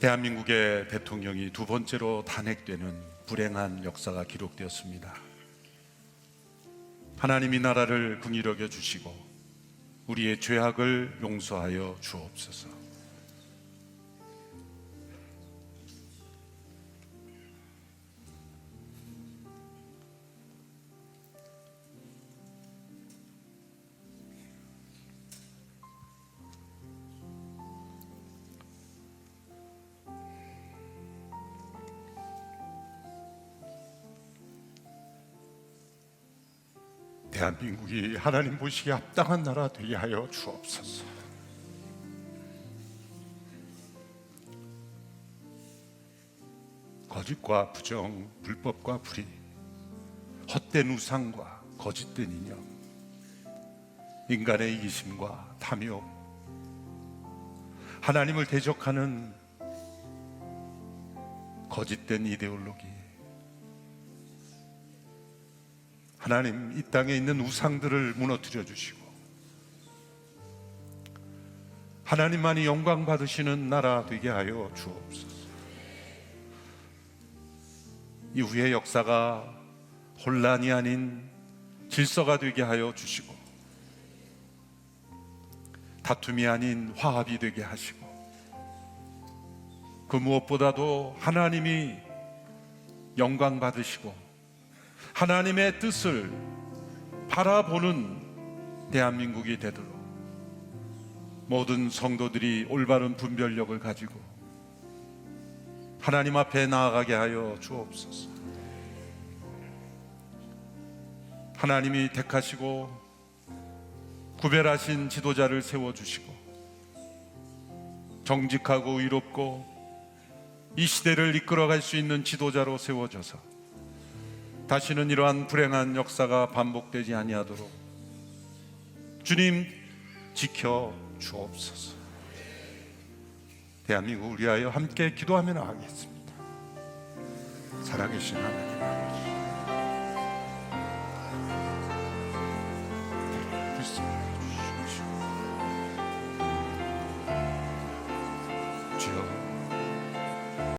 대한민국의 대통령이 두 번째로 탄핵되는 불행한 역사가 기록되었습니다. 하나님이 나라를 긍휼히 주시고 우리의 죄악을 용서하여 주옵소서. 대한민국이 하나님 보시기에 합당한 나라 되게 하여 주옵소서. 거짓과 부정, 불법과 불의, 헛된 우상과 거짓된 이념, 인간의 이기심과 탐욕, 하나님을 대적하는 거짓된 이데올로기, 하나님 이 땅에 있는 우상들을 무너뜨려 주시고 하나님만이 영광 받으시는 나라 되게 하여 주옵소서. 이후의 역사가 혼란이 아닌 질서가 되게 하여 주시고 다툼이 아닌 화합이 되게 하시고 그 무엇보다도 하나님이 영광 받으시고 하나님의 뜻을 바라보는 대한민국이 되도록 모든 성도들이 올바른 분별력을 가지고 하나님 앞에 나아가게 하여 주옵소서. 하나님이 택하시고 구별하신 지도자를 세워 주시고 정직하고 의롭고 이 시대를 이끌어갈 수 있는 지도자로 세워져서 다시는 이러한 불행한 역사가 반복되지 아니하도록 주님 지켜 주옵소서. 대한민국을 위하여 함께 기도하며 나가겠습니다. 살아계신 하나님 아버지. 주여